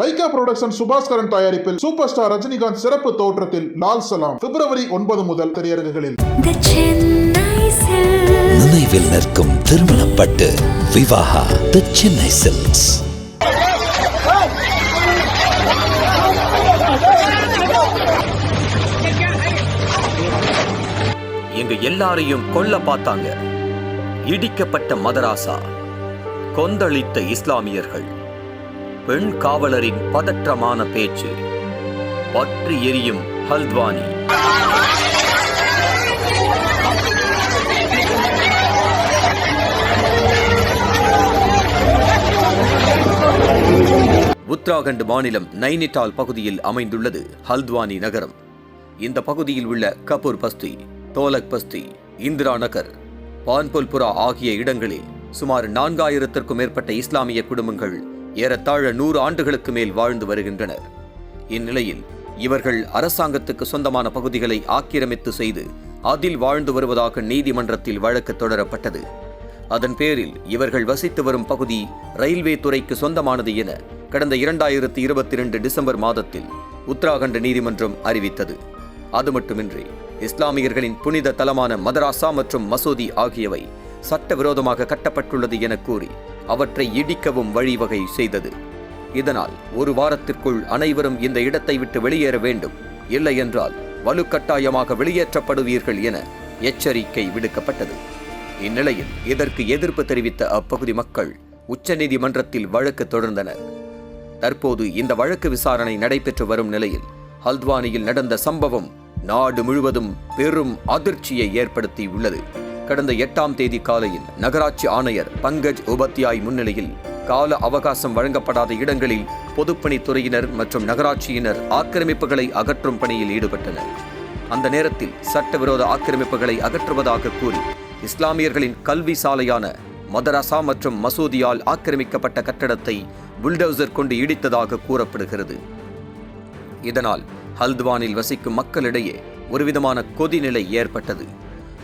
Lyca production Subaskaran தயாரிப்பில் super star Rajinikanth சிறப்பு தோற்றத்தில் லால் சலாம். பிப்ரவரி ஒன்பது முதல் திரையரங்குகளில். The Chennai Silks. நினைவில் நிற்கும் திருமணப்பட்டு விவாகா தி சென்னை சில்க்ஸ் எங்க எல்லாரையும் கொல்ல பார்த்தாங்க. இடிக்கப்பட்ட மதராசா கொந்தளித்த இஸ்லாமியர்கள். பெண் காவலரின் பதற்றமான பேச்சு. பற்றி எரியும் ஹல்த்வானி. உத்தராகண்ட் மாநிலம் நைனிட்டால் பகுதியில் அமைந்துள்ளது ஹல்த்வானி நகரம். இந்த பகுதியில் உள்ள கபூர் பஸ்தி தோலக் பஸ்தி இந்திரா நகர் பான்புல்புரா ஆகிய இடங்களில் சுமார் நான்காயிரத்திற்கும் மேற்பட்ட இஸ்லாமிய குடும்பங்கள் ஏறத்தாழ நூறு ஆண்டுகளுக்கு மேல் வாழ்ந்து வருகின்றனர். இந்நிலையில் இவர்கள் அரசாங்கத்துக்கு சொந்தமான பகுதிகளை ஆக்கிரமித்து செய்து அதில் வாழ்ந்து வருவதாக நீதிமன்றத்தில் வழக்கு தொடரப்பட்டது. அதன் பேரில் இவர்கள் வசித்து வரும் பகுதி ரயில்வே துறைக்கு சொந்தமானது என கடந்த இரண்டாயிரத்தி இருபத்தி இரண்டு டிசம்பர் மாதத்தில் உத்தராகண்ட் நீதிமன்றம் அறிவித்தது. அது மட்டுமின்றி இஸ்லாமியர்களின் புனித தலமான மதராசா மற்றும் மசூதி ஆகியவை சட்டவிரோதமாக கட்டப்பட்டுள்ளது என கூறி அவற்றை இடிக்கவும் வழிவகை செய்தது. இதனால் ஒரு வாரத்திற்குள் அனைவரும் இந்த இடத்தை விட்டு வெளியேற வேண்டும். இல்லை என்றால் வலுக்கட்டாயமாக வெளியேற்றப்படுவீர்கள் என எச்சரிக்கை விடுக்கப்பட்டது. இந்நிலையில் இதற்கு எதிர்ப்பு தெரிவித்த அப்பகுதி மக்கள் உச்சநீதிமன்றத்தில் வழக்கு தொடர்ந்தனர். தற்போது இந்த வழக்கு விசாரணை நடைபெற்று வரும் நிலையில் ஹல்த்வானியில் நடந்த சம்பவம் நாடு முழுவதும் பெரும் அதிர்ச்சியை ஏற்படுத்தி உள்ளது கடந்த எட்டாம் தேதி காலையில் நகராட்சி ஆணையர் பங்கஜ் உபத்யாய் முன்னிலையில் கால அவகாசம் வழங்கப்படாத இடங்களில் பொதுப்பணித்துறையினர் மற்றும் நகராட்சியினர் ஆக்கிரமிப்புகளை அகற்றும் பணியில் ஈடுபட்டனர். அந்த நேரத்தில் சட்டவிரோத ஆக்கிரமிப்புகளை அகற்றுவதாக கூறி இஸ்லாமியர்களின் கல்வி சாலையான மதரசா மற்றும் மசூதியால் ஆக்கிரமிக்கப்பட்ட கட்டடத்தை புல்டோசர் கொண்டு இடித்ததாக கூறப்படுகிறது. இதனால் ஹல்த்வானில் வசிக்கும் மக்களிடையே ஒருவிதமான கொதிநிலை ஏற்பட்டது.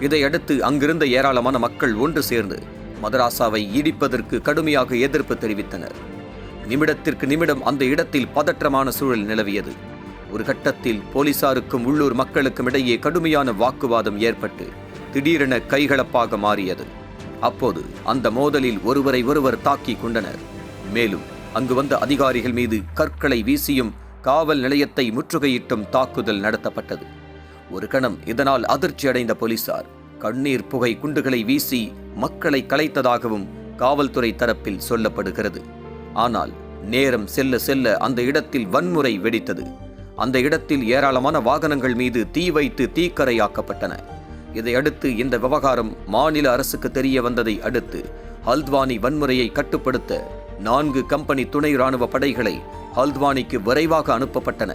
இதையடுத்து அங்கிருந்த ஏராளமான மக்கள் ஒன்று சேர்ந்து மதராசாவை இடிப்பதற்கு கடுமையாக எதிர்ப்பு தெரிவித்தனர். நிமிடத்திற்கு நிமிடம் அந்த இடத்தில் பதற்றமான சூழல் நிலவியது. ஒரு கட்டத்தில் போலீசாருக்கும் உள்ளூர் மக்களுக்கும் இடையே கடுமையான வாக்குவாதம் ஏற்பட்டு திடீரென கைகலப்பாக மாறியது. அப்போது அந்த மோதலில் ஒருவரை ஒருவர் தாக்கி கொண்டனர். மேலும் அங்கு வந்த அதிகாரிகள் மீது கற்களை வீசியும் காவல் நிலையத்தை முற்றுகையிட்டும் தாக்குதல் நடத்தப்பட்டது. ஒரு கணம் இதனால் அதிர்ச்சி அடைந்த போலீசார் கண்ணீர் புகை குண்டுகளை வீசி மக்களை கலைத்ததாகவும் காவல்துறை தரப்பில் சொல்லப்படுகிறது. ஆனால் நேரம் செல்ல செல்ல அந்த இடத்தில் வன்முறை வெடித்தது. அந்த இடத்தில் ஏராளமான வாகனங்கள் மீது தீ வைத்து தீக்கரையாக்கப்பட்டன. இதையடுத்து இந்த விவகாரம் மாநில அரசுக்கு தெரிய வந்ததை அடுத்து ஹல்த்வானி வன்முறையை கட்டுப்படுத்த நான்கு கம்பெனி துணை ராணுவ படைகளை ஹல்த்வானிக்கு விரைவாக அனுப்பப்பட்டன.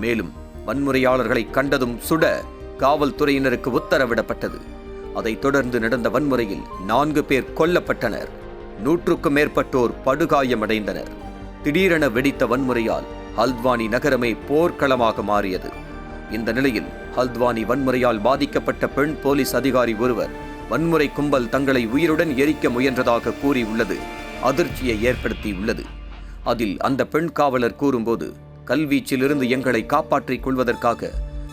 மேலும் வன்முறையாளர்களை கண்டதும் சுட காவல்துறையினருக்கு உத்தரவிடப்பட்டது. அதைத் தொடர்ந்து நடந்த வன்முறையில் நான்கு பேர் கொல்லப்பட்டனர். நூற்றுக்கும் மேற்பட்டோர் படுகாயமடைந்தனர். திடீரென வெடித்த வன்முறையால் ஹல்த்வானி நகரமே போர்க்களமாக மாறியது. இந்த நிலையில் ஹல்த்வானி வன்முறையால் பாதிக்கப்பட்ட பெண் போலீஸ் அதிகாரி ஒருவர் வன்முறை கும்பல் தங்களை உயிருடன் எரிக்க முயன்றதாக கூறியுள்ளது அதிர்ச்சியை ஏற்படுத்தியுள்ளது. அதில் அந்த பெண் காவலர் கூறும்போது கல்வீச்சிலிருந்து எங்களை காப்பாற்றிக் கொள்வதற்காக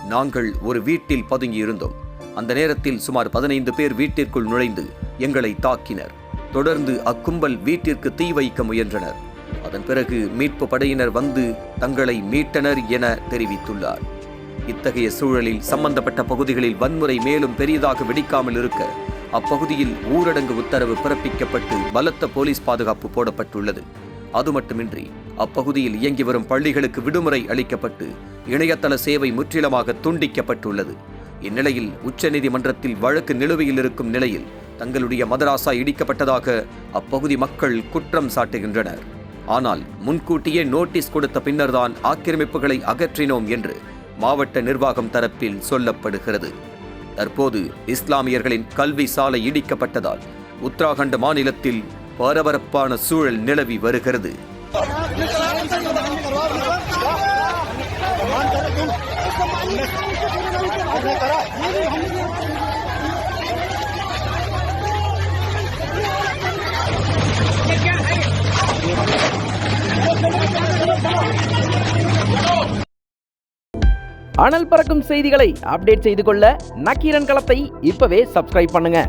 நாங்கள் ஒரு வீட்டில் பதுங்கியிருந்தோம். அந்த நேரத்தில் சுமார் பதினைந்து பேர் வீட்டிற்குள் நுழைந்து எங்களை தாக்கினர். தொடர்ந்து அக்கும்பல் வீட்டிற்கு தீ வைக்க முயன்றனர். அதன் பிறகு மீட்பு படையினர் வந்து தங்களை மீட்டனர் என தெரிவித்துள்ளார். இத்தகைய சூழலில் சம்பந்தப்பட்ட பகுதிகளில் வன்முறை மேலும் பெரியதாக வெடிக்காமல் இருக்க அப்பகுதியில் ஊரடங்கு உத்தரவு பிறப்பிக்கப்பட்டு பலத்த போலீஸ் பாதுகாப்பு போடப்பட்டுள்ளது. அது மட்டுமின்றி அப்பகுதியில் இயங்கி வரும் பள்ளிகளுக்கு விடுமுறை அளிக்கப்பட்டு இணையதள சேவை முற்றிலுமாக துண்டிக்கப்பட்டுள்ளது. இந்நிலையில் உச்சநீதிமன்றத்தில் வழக்கு நிலுவையில் இருக்கும் நிலையில் தங்களுடைய மதராசா இடிக்கப்பட்டதாக அப்பகுதி மக்கள் குற்றம் சாட்டுகின்றனர். ஆனால் முன்கூட்டியே நோட்டீஸ் கொடுத்த பின்னர்தான் ஆக்கிரமிப்புகளை அகற்றினோம் என்று மாவட்ட நிர்வாகம் தரப்பில் சொல்லப்படுகிறது. தற்போது இஸ்லாமியர்களின் கல்வி சாலை இடிக்கப்பட்டதால் உத்தராகண்ட் மாநிலத்தில் பரபரப்பான சூழல் நிலவி வருகிறது. அனல் பறக்கும் செய்திகளை அப்டேட் செய்து கொள்ள நக்கீரன் களத்தை இப்பவே சப்ஸ்கிரைப் பண்ணுங்க.